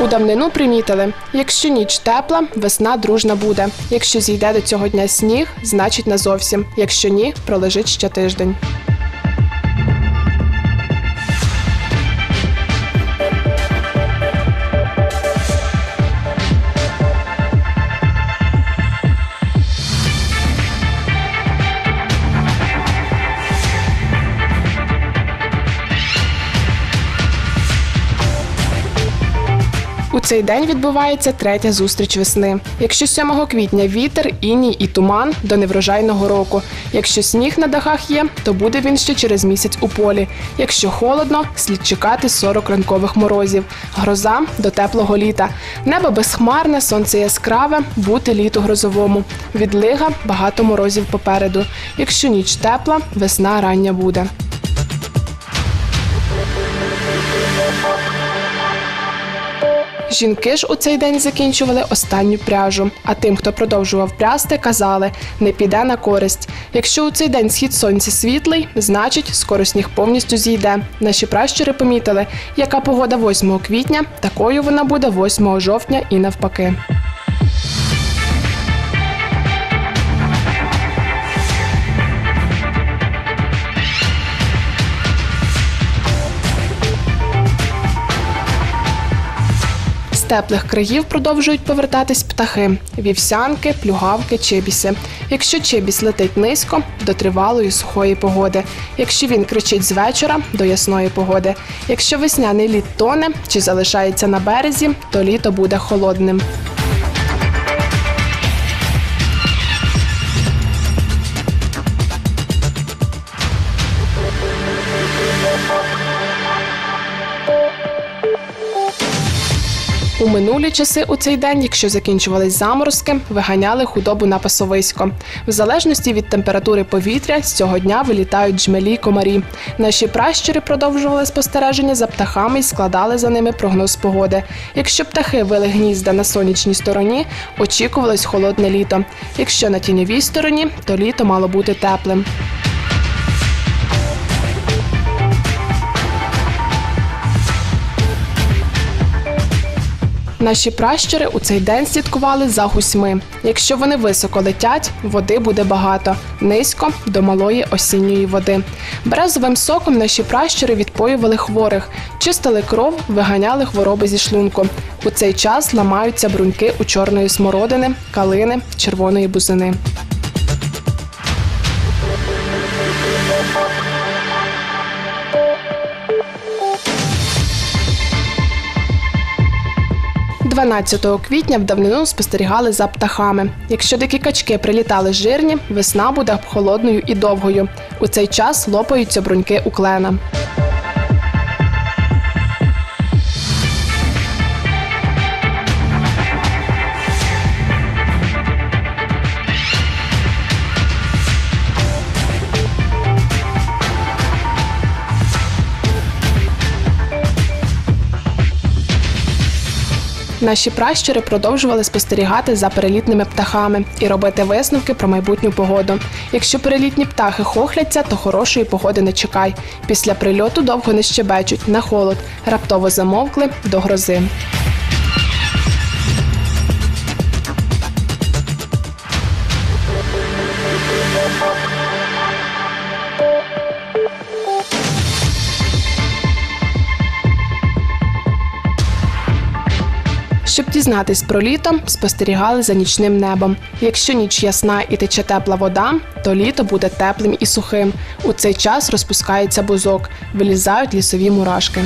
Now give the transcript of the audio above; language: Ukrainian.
У давнину примітили: якщо ніч тепла, весна дружна буде. Якщо зійде до цього дня сніг, значить не зовсім. Якщо ні, пролежить ще тиждень. Цей день відбувається третя зустріч весни. Якщо 7 квітня вітер, іній і туман до неврожайного року. Якщо сніг на дахах є, то буде він ще через місяць у полі. Якщо холодно, слід чекати 40 ранкових морозів. Гроза до теплого літа. Небо безхмарне, сонце яскраве, бути літу грозовому. Відлига багато морозів попереду. Якщо ніч тепла, весна рання буде. Жінки ж у цей день закінчували останню пряжу. А тим, хто продовжував прясти, казали не піде на користь. Якщо у цей день схід сонця світлий, значить скоро сніг повністю зійде. Наші пращури помітили, яка погода 8 квітня, такою вона буде 8 жовтня і навпаки. Теплих країв продовжують повертатись птахи: вівсянки, плюгавки, чибіси. Якщо чебіс летить низько, до тривалої сухої погоди. Якщо він кричить з вечора, до ясної погоди. Якщо весняний лід тоне чи залишається на березі, то літо буде холодним. У минулі часи у цей день, якщо закінчувались заморозки, виганяли худобу на пасовисько. В залежності від температури повітря з цього дня вилітають джмелі й комарі. Наші пращури продовжували спостереження за птахами і складали за ними прогноз погоди. Якщо птахи вели гнізда на сонячній стороні, очікувалось холодне літо. Якщо на тіньовій стороні, то літо мало бути теплим. Наші пращури у цей день слідкували за гусьми. Якщо вони високо летять, води буде багато, низько до малої осінньої води. Березовим соком наші пращури відпоювали хворих, чистили кров, виганяли хвороби зі шлунку. У цей час ламаються бруньки у чорної смородини, калини, червоної бузини. – 12 квітня в давнину спостерігали за птахами. Якщо дикі качки прилітали жирні, весна буде холодною і довгою. У цей час лопаються бруньки у клена. Наші пращури продовжували спостерігати за перелітними птахами і робити висновки про майбутню погоду. Якщо перелітні птахи хохляться, то хорошої погоди не чекай. Після прильоту довго не щебечуть на холод, раптово замовкли до грози. Щоб дізнатись про літо, спостерігали за нічним небом. Якщо ніч ясна і тече тепла вода, то літо буде теплим і сухим. У цей час розпускається бузок, вилізають лісові мурашки.